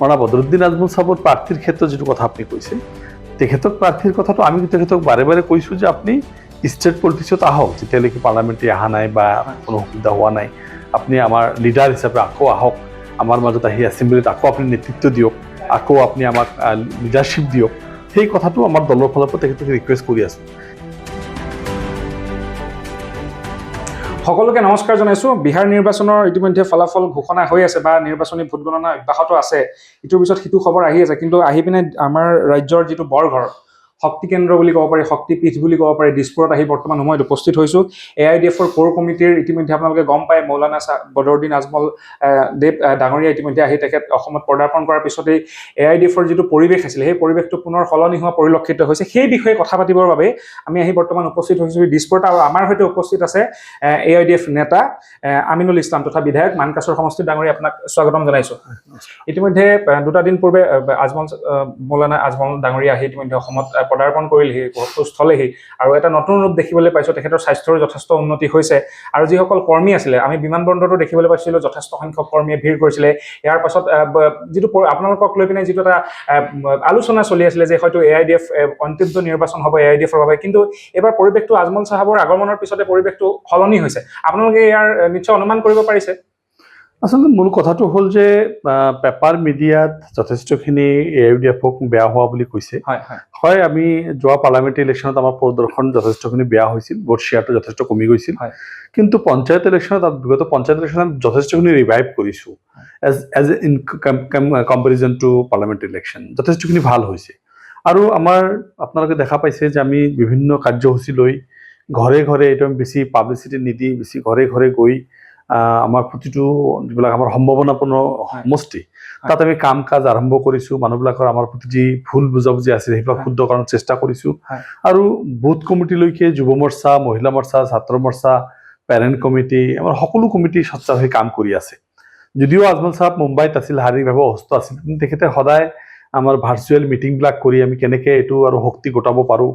মানা বদরুদ্দিন আজমল সাহর প্রার্থীর ক্ষেত্রে যেটো কথা আপনি কৈছে তেখেতক প্ৰাৰ্থীৰ কথাটো আমি তেখেতক বাৰে বাৰে কৈছোঁ যে আপুনি ষ্টেট পলিটিক্সত আহক যেতিয়ালৈকে পাৰ্লামেণ্টে অহা নাই বা কোনো সুবিধা হোৱা নাই। আপুনি আমাৰ লিডাৰ হিচাপে আকৌ আহক আমাৰ মাজত আহি এছেম্বলিত আকৌ আপুনি নেতৃত্ব দিয়ক, আকৌ আপুনি আমাক লিডাৰশ্বিপ দিয়ক। সেই কথাটো আমাৰ দলৰ ফালৰ পৰা তেখেতক ৰিকুৱেষ্ট কৰি আছোঁ। সকলোকে নমস্কাৰ জনাইছোঁ। বিহাৰ নিৰ্বাচনৰ ইতিমধ্যে ফলাফল ঘোষণা হৈ আছে বা নিৰ্বাচনী ভোট গণনা অব্যাহত আছে। ইটোৰ পিছত সিটো খবৰ আহি আছে। কিন্তু আহি পিনে আমাৰ ৰাজ্যৰ যিটো বৰঘৰ শক্তি কেন্দ্ৰ বুলি ক'ব পাৰি শক্তি পীঠ বুলি ক'ব পাৰি দিছপুৰত আহি বৰ্তমান সময়ত উপস্থিত হৈছোঁ। এ আই ডি এফৰ কোৰ কমিটিৰ ইতিমধ্যে আপোনালোকে গম পায় মৌলানা বদৰুদ্দিন আজমল দেৱ ডাঙৰীয়া ইতিমধ্যে আহি তেখেত অসমত পদাৰ্পণ কৰাৰ পিছতেই এ আই ডি এফৰ যিটো পৰিৱেশ আছিলে সেই পৰিৱেশটো পুনৰ সলনি হোৱা পৰিলক্ষিত হৈছে। সেই বিষয়ে কথা পাতিবৰ বাবে আমি আহি বৰ্তমান উপস্থিত হৈছোঁ। দিছপুৰত আৰু আমাৰ সৈতে উপস্থিত আছে এ আই ডি এফ নেতা আমিনুল ইছলাম তথা বিধায়ক মানকাছৰ সমষ্টিৰ ডাঙৰীয়া। আপোনাক স্বাগতম জনাইছোঁ। ইতিমধ্যে দুটা দিন পূৰ্বে আজমল মৌলানা আজমল ডাঙৰীয়া আহি ইতিমধ্যে অসমত পদাৰ্পণ কৰিলেহি সুস্থ হ'লেহি আৰু এটা নতুন ৰূপ দেখিবলৈ পাইছোঁ, তেখেতৰ স্বাস্থ্যৰো যথেষ্ট উন্নতি হৈছে। আৰু যিসকল কৰ্মী আছিলে, আমি বিমানবন্দৰতো দেখিবলৈ পাইছিলোঁ, যথেষ্ট সংখ্যক কৰ্মীয়ে ভিৰ কৰিছিলে। ইয়াৰ পাছত যিটো আপোনালোকক লৈ পিনে যিটো এটা আলোচনা চলি আছিলে যে হয়তো এ আই ডি এফ অন্তিম নিৰ্বাচন হ'ব এ আই ডি এফৰ বাবে, কিন্তু এইবাৰ পৰিৱেশটো আজমল চাহাবৰ আগমনৰ পিছতে পৰিৱেশটো সলনি হৈছে। আপোনালোকে ইয়াৰ, নিশ্চয় অনুমান কৰিব পাৰিছে? আচলতে মূল কথাটো হ'ল যে পেপাৰ মিডিয়াত যথেষ্টখিনি এ ইউ ডি এফক বেয়া হোৱা বুলি কৈছে। হয় আমি যোৱা পাৰ্লামেণ্টাৰী ইলেকশ্যনত আমাৰ প্ৰদৰ্শন যথেষ্টখিনি বেয়া হৈছিল ভোট শ্বেয়াৰটো যথেষ্ট কমি গৈছিল। কিন্তু পঞ্চায়ত ইলেকশ্যনত বিগত পঞ্চায়ত ইলেকশ্যনত যথেষ্টখিনি ৰিভাইভ কৰিছোঁ। As as in comparison to parliamentary election যথেষ্টখিনি ভালো হৈছে। আৰু আমাৰ আপোনালোকে দেখা পাইছে যে আমি বিভিন্ন কাৰ্যসূচী লৈ ঘৰে ঘৰে একদম বেছি পাব্লিচিটি নিদি বেছি ঘৰে ঘৰে গৈ আমাৰ প্ৰতিটো যিবিলাক আমাৰ সম্ভাৱনাপূৰ্ণ সমষ্টি তাত আমি কাম কাজ আৰম্ভ কৰিছোঁ। মানুহবিলাকৰ আমাৰ প্ৰতি যি ভুল বুজাবুজি আছিল সেইবিলাক শুদ্ধ কৰাৰ চেষ্টা কৰিছোঁ। আৰু বুথ কমিটিলৈকে যুৱ মৰ্চা মহিলা মৰ্চা ছাত্ৰ মৰ্চা পেৰেণ্ট কমিটি আমাৰ সকলো কমিটি সচ্চাৰ হৈ কাম কৰি আছে। যদিও আজমল চাহাব মুম্বাইত আছিল শাৰীৰিকভাৱে অসুস্থ আছিল কিন্তু তেখেতে সদায় আমাৰ ভাৰ্চুৱেল মিটিংবিলাক কৰি আমি কেনেকৈ এইটো আৰু শক্তি গোটাব পাৰোঁ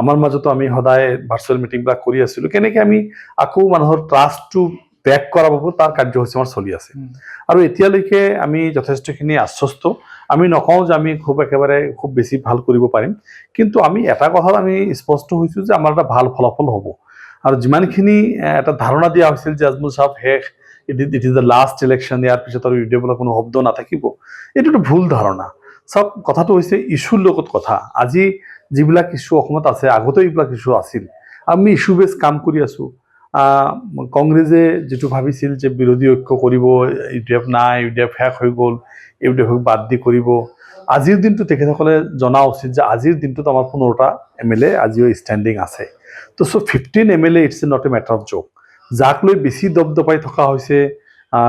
আমাৰ মাজতো আমি সদায় ভাৰ্চুৱেল মিটিংবিলাক কৰি আছিলোঁ। কেনেকৈ আমি আকৌ মানুহৰ ট্ৰাষ্টটো বেক কৰাব পাৰোঁ তাৰ কাৰ্যসূচী আমাৰ চলি আছে। আৰু এতিয়ালৈকে আমি যথেষ্টখিনি আশ্বস্ত। আমি নকওঁ যে আমি খুব একেবাৰে খুব বেছি ভালো কৰিব পাৰিম। কিন্তু আমি এটা কথাত আমি স্পষ্ট হৈছোঁ যে আমাৰ এটা ভালো ফলাফল হ'ব। আৰু যিমানখিনি এটা ধাৰণা দিয়া হৈছিল যে আজমল চাহাব শেষ it is it is the last election year পিছত আৰু ইউডিএফৰ কোনো শব্দ নাথাকিব। এইটোতো ভুল ধাৰণা। চাওক কথাটো হৈছে ইছ্যুৰ লগত কথা। আজি যিবিলাক ইছ্যু অসমত আছে আগতেও এইবিলাক ইছ্যু আছিল। আমি ইছ্যু বেছ কাম কৰি আছোঁ। কংগ্ৰেছে যিটো ভাবিছিল যে বিৰোধী ঐক্য কৰিব ইউ ডি এফ নাই ইউ ডি এফ শেষ হৈ গ'ল ইউ ডি এফক বাদ দি কৰিব, আজিৰ দিনটো তেখেতসকলে জনা উচিত যে আজিৰ দিনটোত আমাৰ পোন্ধৰটা এম এল এ আজিও ষ্টেণ্ডিং আছে। তো so' fifteen M L A it's not a matter of joke যাক লৈ বেছি দপদপাই থকা হৈছে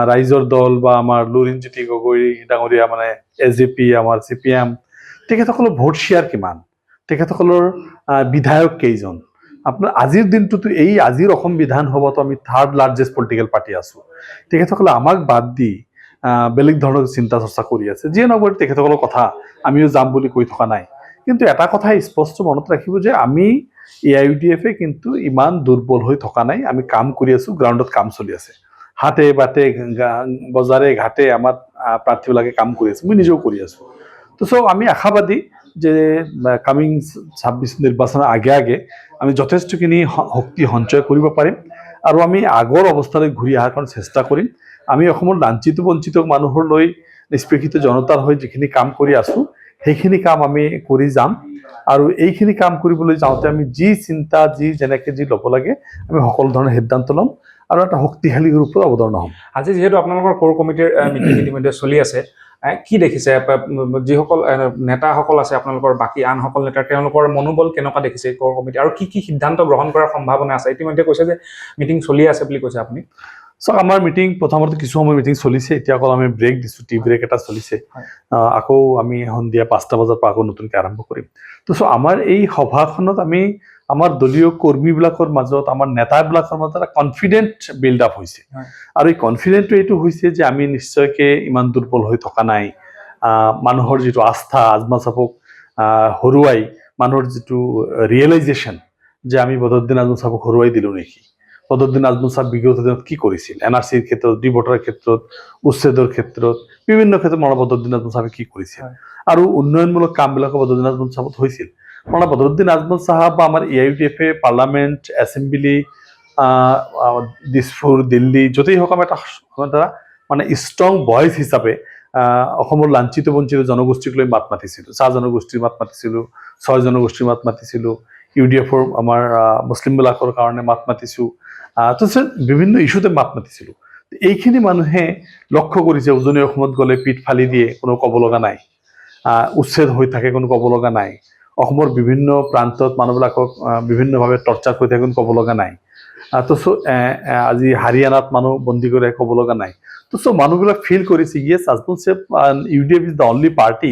ৰাইজৰ দল বা আমাৰ লুৰিণজ্যোতি গগৈ, ডাঙৰীয়া মানে এ জে পি, আমাৰ চি পি এম, তেখেতসকলৰ ভোট শ্বেয়াৰ কিমান? তেখেতসকলৰ বিধায়ক কেইজন? আপোনাৰ আজিৰ দিনটোতো এই আজিৰ অসম বিধান বিধানসভাতো আমি থাৰ্ড লাৰ্জেষ্ট পলিটিকেল পাৰ্টি আছোঁ। তেখেতসকলে আমাক বাদ দি বেলেগ ধৰণৰ চিন্তা চৰ্চা কৰি আছে। যিয়ে নগৰ তেখেতসকলৰ কথা আমিও যাম বুলি কৈ থকা নাই। কিন্তু এটা কথাই স্পষ্ট মনত ৰাখিব যে আমি এ আই ইউ ডি এফে কিন্তু ইমান দুৰ্বল হৈ থকা নাই। আমি কাম কৰি আছোঁ গ্ৰাউণ্ডত কাম চলি আছে। হাতে বাটে বজাৰে ঘাটে আমাৰ প্ৰাৰ্থীবিলাকে কাম কৰি আছে। মই নিজেও কৰি আছোঁ। তো চ' আমি আশাবাদী। যে কামিং ছাব্বিছ নিৰ্বাচনৰ আগে আগে আমি যথেষ্টখিনি শক্তি সঞ্চয় কৰিব পাৰিম আৰু আমি আগৰ অৱস্থালৈ ঘূৰি অহাৰ কাৰণে চেষ্টা কৰিম। আমি অসমৰ লাঞ্ছিত বঞ্চিত মানুহৰ লৈ নিষ্পেষিত জনতাৰ হৈ যিখিনি কাম কৰি আছোঁ, সেইখিনি কাম আমি কৰি যাম আৰু এইখিনি কাম কৰিবলৈ যাওঁতে আমি যি চিন্তা, যি যেনেকৈ যি ল'ব লাগে, আমি সকলো ধৰণৰ সিদ্ধান্ত ল'ম আৰু এটা শক্তিশালী ৰূপত অৱতৰণ হ'ম। আজি যিহেতু আপোনালোকৰ কোৰ কমিটিৰ মিটিং ইতিমধ্যে চলি আছে কি দেখিছে? যিসকল নেতাসকল আছে, আপোনালোকৰ বাকী আনসকল নেতাৰ, তেওঁলোকৰ মনোবল কেনেকুৱা দেখিছে কৰ কমিটি? আৰু কি কি সিদ্ধান্ত গ্ৰহণ কৰাৰ সম্ভাৱনা আছে? ইতিমধ্যে কৈছে যে মিটিং চলি আছে বুলি কৈছে আপুনি। চাওক আমাৰ মিটিং প্ৰথমতে কিছু সময় মিটিং চলিছে। এতিয়া অকল আমি ব্ৰেক দিছোঁ টি ব্ৰেক এটা চলিছে। আকৌ আমি সন্ধিয়া পাঁচটা বজাৰ পৰা আকৌ নতুনকৈ আৰম্ভ কৰিম। তো চ' আমাৰ এই সভাখনত আমি আমাৰ দলীয় কৰ্মীবিলাকৰ মাজত আমাৰ নেতাবিলাকৰ মাজত এটা কনফিডেণ্ট বিল্ড আপ হৈছে। আৰু এই কনফিডেণ্টটো এইটো হৈছে যে আমি নিশ্চয়কৈ ইমান দুৰ্বল হৈ থকা নাই। মানুহৰ যিটো আস্থা আজমা চাপক হৰুৱাই মানুহৰ যিটো ৰিয়েলাইজেশ্যন যে আমি বদৰুদ্দিন আজমল চাপক হৰুৱাই দিলোঁ নেকি। বদৰুদ্দিন আজমল চাহাব বিগত দিনত কি কৰিছিল এন আৰ চিৰ ক্ষেত্ৰত ডি ভোটাৰ ক্ষেত্ৰত উচ্ছেদৰ ক্ষেত্ৰত বিভিন্ন ক্ষেত্ৰত মৌলানা বদৰুদ্দিন আজমল চাহাবে কি কৰিছিল হয়। আৰু উন্নয়নমূলক কামবিলাকো বদৰুদ্দিন আজমল চাহাবত হৈছিল। মৌলানা বদৰুদ্দিন আজমল চাহাব বা আমাৰ এ আই ডি এফে পাৰ্লামেণ্ট এছেম্বলি দিছপুৰ দিল্লী য'তেই হওক আমাৰ এটা এটা মানে ষ্ট্ৰং ভইচ হিচাপে অসমৰ লাঞ্ছিত বঞ্চিত জনগোষ্ঠীক লৈ মাত মাতিছিলোঁ। চাহ জনগোষ্ঠীৰ মাত মাতিছিলোঁ ছয় জনগোষ্ঠীৰ মাত মাতিছিলোঁ। ইউ ডি এফৰ আমাৰ মুছলিমবিলাকৰ কাৰণে মাত মাতিছোঁ। তাৰপিছত বিভিন্ন ইছ্যুতে মাত মাতিছিলোঁ। এইখিনি মানুহে লক্ষ্য কৰিছে উজনি অসমত গ'লে পিঠ ফালি দিয়ে কোনো ক'ব লগা নাই উচ্ছেদ হৈ থাকে কোনো ক'ব লগা নাই। অসমৰ বিভিন্ন প্ৰান্তত মানুহবিলাকক বিভিন্নভাৱে টৰ্চাৰ কৰি থাকে কোনো ক'ব লগা নাই তো চ' আজি হাৰিয়ানাত মানুহ বন্দী কৰি ক'ব লগা নাই। তো চ' মানুহবিলাক ফিল কৰিছে yes Ajmal chef U D F is the only party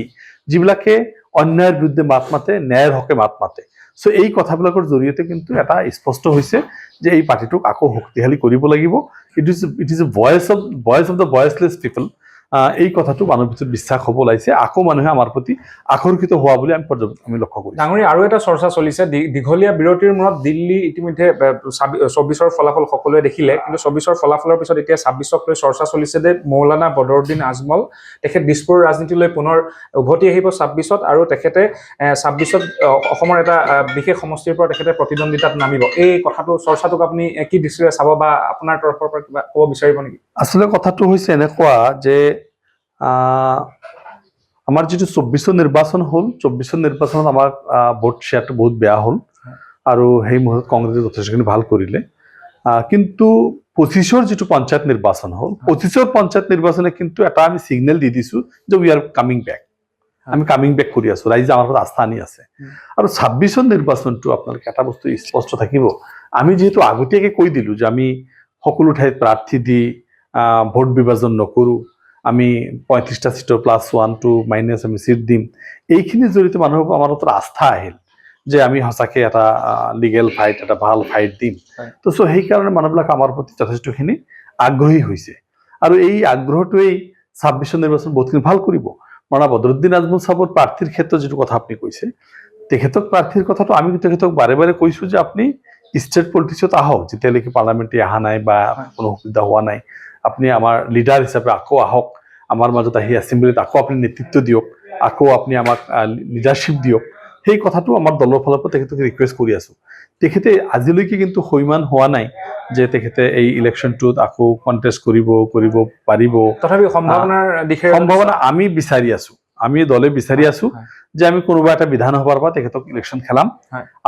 যিবিলাকে অন্যায়ৰ বিৰুদ্ধে মাত মাতে, ন্যায়ৰ হকে মাত মাতে। চ' এই কথাবিলাকৰ জৰিয়তে কিন্তু এটা স্পষ্ট হৈছে যে এই পাৰ্টিটোক আকৌ শক্তিশালী কৰিব লাগিব। It is it is a voice of voice of the voiceless people এই কথাটো মানুহৰ ভিতৰত বিশ্বাস হ'ব লাগিছে আকৌ মানুহে আমাৰ প্ৰতি আকৰ্ষিত হোৱা বুলি আমি আমি লক্ষ্য কৰিছোঁ। ডাঙৰীয়া আৰু এটা চৰ্চা চলিছে। দীঘলীয়া বিৰতিৰ মূৰত দিল্লী ইতিমধ্যে চৌবিছৰ ফলাফল সকলোৱে দেখিলে। কিন্তু চৌবিছৰ ফলাফলৰ পিছত এতিয়া ছাব্বিছক লৈ চৰ্চা চলিছে যে মৌলানা বদৰুদ্দিন আজমল তেখেত দিছপুৰৰ ৰাজনীতিলৈ পুনৰ উভতি আহিব ছাব্বিছত আৰু তেখেতে ছাব্বিছত অসমৰ এটা বিশেষ সমষ্টিৰ পৰা তেখেতে প্ৰতিদ্বন্দ্বিতাত নামিব। এই কথাটো চৰ্চাটোক আপুনি কি দৃষ্টিৰে চাব বা আপোনাৰ তৰফৰ পৰা কিবা ক'ব বিচাৰিব নেকি? আচলতে কথাটো হৈছে এনেকুৱা যে আমাৰ যিটো চৌব্বিছৰ নিৰ্বাচন হ'ল চৌব্বিছৰ নিৰ্বাচনত আমাৰ ভোট শ্বেয়াৰটো বহুত বেয়া হ'ল আৰু সেই মুহূৰ্তত কংগ্ৰেছে যথেষ্টখিনি ভালো কৰিলে। কিন্তু পঁচিছৰ যিটো পঞ্চায়ত নিৰ্বাচন হ'ল পঁচিছৰ পঞ্চায়ত নিৰ্বাচনে কিন্তু এটা আমি ছিগনেল দি দিছোঁ যে উই আৰ কামিং বেক আমি কামিং বেক কৰি আছোঁ, ৰাইজে আমাৰ ওপৰত আস্থা আনি আছে। আৰু ছাব্বিছৰ নিৰ্বাচনটো আপোনালোকে এটা বস্তু স্পষ্ট থাকিব। আমি যিহেতু আগতীয়াকৈ কৈ দিলোঁ যে আমি সকলো ঠাইত প্ৰাৰ্থী দি ভোট বিভাজন নকৰোঁ আমি পঁয়ত্ৰিছটা চিটৰ প্লাছ ওৱান টু মাইনাছ আমি চিট দিম। এইখিনিৰ জৰিয়তে মানুহৰ আমাৰ ওপৰত আস্থা আহিল যে আমি সঁচাকৈ এটা লিগেল ফাইট এটা ভালো ফাইট দিম। তো চ' সেইকাৰণে মানুহবিলাক আমাৰ প্ৰতি যথেষ্টখিনি আগ্ৰহী হৈছে। আৰু এই আগ্ৰহটোৱেই ছাব্বিছৰ নিৰ্বাচন বহুতখিনি ভালো কৰিব। মানা বদৰুদ্দিন আজমল চাহাবৰ প্ৰাৰ্থীৰ ক্ষেত্ৰত যিটো কথা আপুনি কৈছে তেখেতক প্ৰাৰ্থীৰ কথাটো আমি তেখেতক বাৰে বাৰে কৈছোঁ যে আপুনি ষ্টেট পলিটিক্সত আহক যেতিয়ালৈকে পাৰ্লামেণ্টে অহা নাই বা কোনো অসুবিধা হোৱা নাই। আপুনি আমাৰ লিডাৰ হিচাপে আকৌ আহক আমাৰ মাজত আহি এছেম্বলিত আকৌ আপুনি নেতৃত্ব দিয়ক আকৌ আপুনি আমাক লিডাৰশ্বিপ দিয়ক। সেই কথাটো আমাৰ দলৰ ফালৰ পৰা তেখেতক ৰিকুৱেষ্ট কৰি আছোঁ। তেখেতে আজিলৈকে কিন্তু সৈমান হোৱা নাই যে তেখেতে এই ইলেকশ্যনটোত আকৌ কণ্টেষ্ট কৰিব কৰিব পাৰিব। তথাপি সম্ভাৱনাৰ দিশে সম্ভাৱনা আমি বিচাৰি আছো। আমি দলে বিচাৰি আছো হয়। যে আমি কোনোবা এটা বিধানসভাৰ পৰা তেখেতক ইলেকশ্যন খেলাম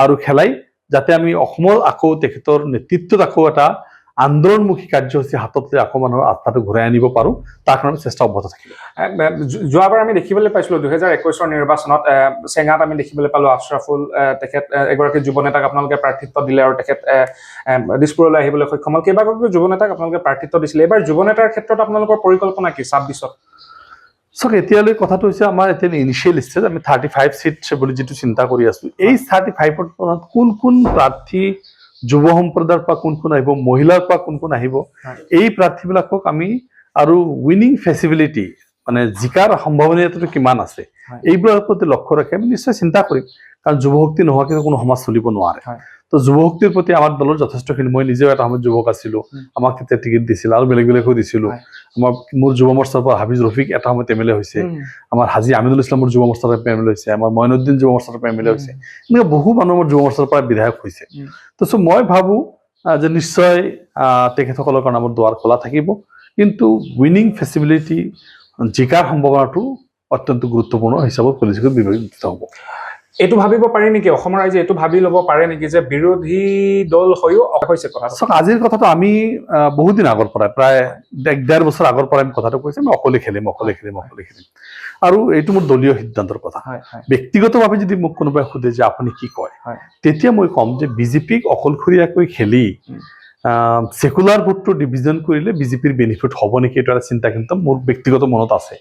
আৰু খেলাই যাতে আমি অসমৰ আকৌ তেখেতৰ নেতৃত্বত আকৌ এটা আন্দোলনমুখী কাৰ্যসূচী হাতত লৈ আকৌ মানুহৰ আস্থাটো ঘূৰাই আনিব পাৰোঁ, তাৰ কাৰণে চেষ্টা অব্যাহত থাকিব যোৱাবাৰ আমি দেখিবলৈ পাইছিলো, দুহেজাৰ একৈছৰ নিৰ্বাচনত চেঙাত আমি দেখিবলৈ পালো আশৰাফুল তেখেত এগৰাকী যুৱ নেতাক আপোনালোকে প্ৰাৰ্থিত্ব দিলে আৰু তেখেত দিছপুৰলৈ আহিবলৈ সক্ষম হ'ল। কেইবাগৰাকীও যুৱ নেতাক আপোনালোকে প্ৰাৰ্থিত্ব দিছিলে। এইবাৰ যুৱ নেতাৰ ক্ষেত্ৰত আপোনালোকৰ পৰিকল্পনা কি ছাব্বিছত? চাওক এতিয়ালৈ কথাটো হৈছে আমাৰ এতিয়া ইনিচিয়েল ষ্টেজ আমি থাৰ্টি ফাইভ চিট বুলি যিটো চিন্তা কৰি আছো এই থাৰ্টি ফাইভৰ কোন কোন প্ৰাৰ্থী যুৱ সম্প্ৰদায়ৰ পৰা কোন কোন আহিব মহিলাৰ পৰা কোন কোন আহিব এই প্ৰাৰ্থীবিলাকক আমি আৰু উইনিং ফেচিবিলিটি মানে জিকাৰ সম্ভাৱনীয়তাটো কিমান আছে। এইবোৰৰ প্ৰতি লক্ষ্য ৰাখি আমি নিশ্চয় চিন্তা কৰিম কাৰণ যুৱ শক্তি নোহোৱাকৈ কোনো সমাজ চলিব নোৱাৰে। তো যুৱ শক্তিৰ প্ৰতি আমাৰ দলৰ যথেষ্টখিনি মই নিজেও এটা সময়ত যুৱক আছিলো। আমাক তেতিয়া টিকেট দিছিল আৰু বেলেগ বেলেগো দিছিলো। আমাৰ মোৰ যুৱ মৰ্চাৰ পৰা হাফিজ ৰফিক এটা সময়ত এম এল এ হৈছে। আমাৰ হাজি আমিনুল ইছলামৰ যুৱ মৰ্চাৰ পৰা এম এল এ হৈছে। আমাৰ মইনুদ্দিন যুৱ মৰ্চাৰ পৰা এম এল এ হৈছে। এনেকুৱা বহু মানুহ মোৰ যুৱ মৰ্চাৰ পৰা বিধায়ক হৈছে। তো চ' মই ভাবোঁ যে নিশ্চয় তেখেতসকলৰ কাৰণে আমাৰ দুৱাৰ খোলা থাকিব। কিন্তু উইনিং ফেচিবিলিটি জিকাৰ সম্ভাৱনাটো অত্যন্ত গুৰুত্বপূৰ্ণ হিচাপত পলিটিকেল বিবেচিত হ'ব। এইটো ভাবিব পাৰি নেকি? অসমৰ ৰাইজে এইটো ভাবি ল'ব পাৰে নেকি যে বিৰোধী দল হৈও হৈছে কথাটো? চাওক আজিৰ কথাটো আমি বহুত দিন আগৰ পৰাই প্ৰায় এক ডেৰ বছৰ আগৰ পৰাই আমি কথাটো কৈছোঁ আমি অকলে খেলিম অকলে খেলিম অকলে খেলিম। আৰু এইটো মোৰ দলীয় সিদ্ধান্তৰ কথা। ব্যক্তিগতভাৱে যদি মোক কোনোবাই সোধে যে আপুনি কি কয় তেতিয়া মই ক'ম যে বিজেপিক অকলশৰীয়াকৈ খেলি উম। ছেকুলাৰ ভোটটো ডিভিজন কৰিলে বিজেপিৰ বেনিফিট হ'ব নেকি এইটো এটা চিন্তা কিন্তু মোৰ ব্যক্তিগত মনত আছে।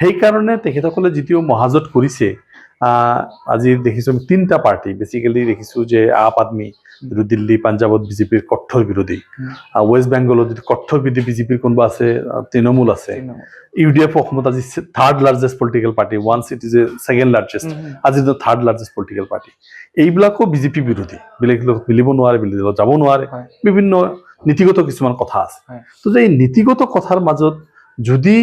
সেইকাৰণে তেখেতসকলে যিটো মহাজত কৰিছে আজি দেখিছোঁ আমি তিনিটা পাৰ্টি। বেচিকেলি দেখিছোঁ যে আপ আদমি যিটো দিল্লী পাঞ্জাবত বিজেপিৰ কঠোৰ বিৰোধী। ৱেষ্ট বেংগলত যিটো কঠোৰ বিৰোধী বিজেপিৰ কোনোবা আছে তৃণমূল আছে। ইউ ডি এফ অসমত আজি third largest political party once it is a second largest আজি থাৰ্ড লাৰ্জেষ্ট পলিটিকেল পাৰ্টি এইবিলাকো বিজেপি বিৰোধী। বেলেগ লগত মিলিব নোৱাৰে বেলেগ লগত যাব নোৱাৰে। বিভিন্ন নীতিগত কিছুমান কথা আছে। তো যে এই নীতিগত কথাৰ মাজত যদি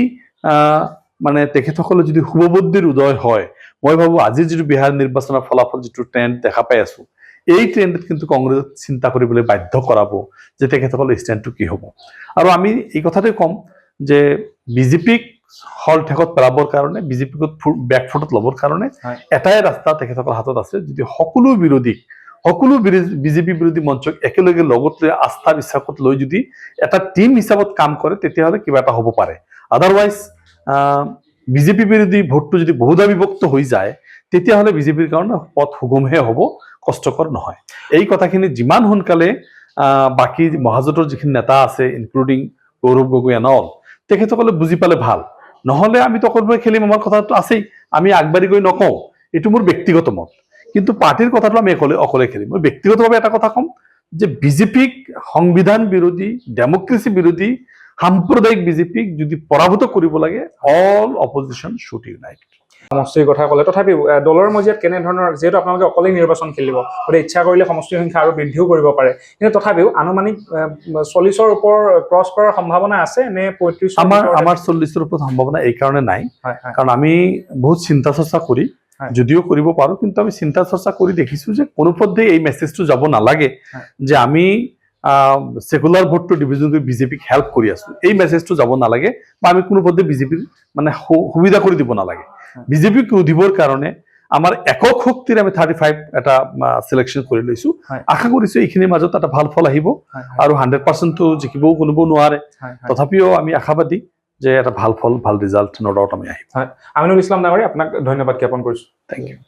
মানে তেখেতসকলে যদি শুভবুদ্ধিৰ উদয় হয় মই ভাবো আজিৰ যিটো বিহাৰ নিৰ্বাচনৰ ফলাফল যিটো ট্ৰেণ্ড দেখা পাই আছো এই ট্ৰেণ্ডত কিন্তু কংগ্ৰেছ চিন্তা কৰিবলৈ বাধ্য কৰাব যে তেখেতসকলৰ ষ্টেণ্ডটো কি হ'ব। আৰু আমি এই কথাটোৱে ক'ম যে বিজেপিক হল ঠেকত পেলাবৰ কাৰণে বিজেপিক বেকফুটত ল'বৰ কাৰণে এটাই ৰাস্তা তেখেতসকলৰ হাতত আছে যদি সকলো বিৰোধীক সকলো বিজেপি বিৰোধী মঞ্চক একেলগে লগত লৈ আস্থা বিশ্বাসত লৈ যদি এটা টিম হিচাপত কাম কৰে তেতিয়াহ'লে কিবা এটা হ'ব পাৰে। আদাৰৱাইজ বিজেপি বিৰোধী ভোটটো যদি বহুধা বিভক্ত হৈ যায়, তেতিয়াহ'লে বিজেপিৰ কাৰণে পথ সুগমহে হ'ব, কষ্টকৰ নহয়। এই কথাখিনি যিমান সোনকালে বাকী মহাজোঁটৰ যিখিনি নেতা আছে including Gaurav Gogoi and all তেখেতসকলে বুজি পালে ভালো। নহ'লে আমিতো অকলভাৱে খেলিম, আমাৰ কথাটো আছেই, আমি আগবাঢ়ি গৈ নকওঁ, এইটো মোৰ ব্যক্তিগত মত। কিন্তু পাৰ্টিৰ কথাটো আমি অকলে অকলে খেলিম। মই ব্যক্তিগতভাৱে এটা কথা ক'ম, যে বিজেপিক সংবিধান বিৰোধী, ডেমক্ৰেচি বিৰোধী সাম্প্ৰদায়িক বিজেপিক যদি পৰাভূত কৰিব লাগে অল অপজিশ্যন শুড ইউনাইট সমষ্টিৰ কথা ক'লে তথাপিও আহ, দলৰ মজিয়াত কেনেধৰণৰ যিহেতু আপোনালোকে অকলেই নিৰ্বাচন খেলিব গতিকে ইচ্ছা কৰিলে সমষ্টিৰ সংখ্যা আৰু বৃদ্ধিও কৰিব পাৰে। কিন্তু তথাপিও আনুমানিক চল্লিছৰ ওপৰ ক্ৰছ কৰাৰ সম্ভাৱনা আছে নে পঁয়ত্ৰিছ আমাৰ আমাৰ চল্লিছৰ ওপৰত সম্ভাৱনা এই কাৰণে নাই। কাৰণ আমি বহুত চিন্তা চৰ্চা কৰি যদিও কৰিব পাৰো কিন্তু আমি চিন্তা চৰ্চা কৰি দেখিছো যে কোনোপধ্যে এই মেছেজটো যাব নালাগে যে আমি ছেকুলাৰ ভোটটো ডিভিজন কৰি বিজেপিক হেল্প কৰি আছো। এই মেছেজটো যাব নালাগে বা আমি কোনোপধ্যে বিজেপিৰ মানে সুবিধা কৰি দিব নালাগে। বিজেপিক ৰুধিবৰ কাৰণে আমাৰ একক শক্তিৰে আমি থাৰ্টি ফাইভ এটা চিলেকশ্যন কৰি লৈছো। আশা কৰিছো এইখিনিৰ মাজত এটা ভালো ফল আহিব আৰু হাণ্ড্ৰেড পাৰ্চেণ্টটো জিকিবও কোনোবাও নোৱাৰে। তথাপিও আমি আশাবাদী যে এটা ভালো ফল ভালো ৰিজাল্ট ন ডাউট আমি আহিম আমিনুল ইছলাম ডাঙৰীয়া আপোনাক ধন্যবাদ জ্ঞাপন কৰিছোঁ। Thank you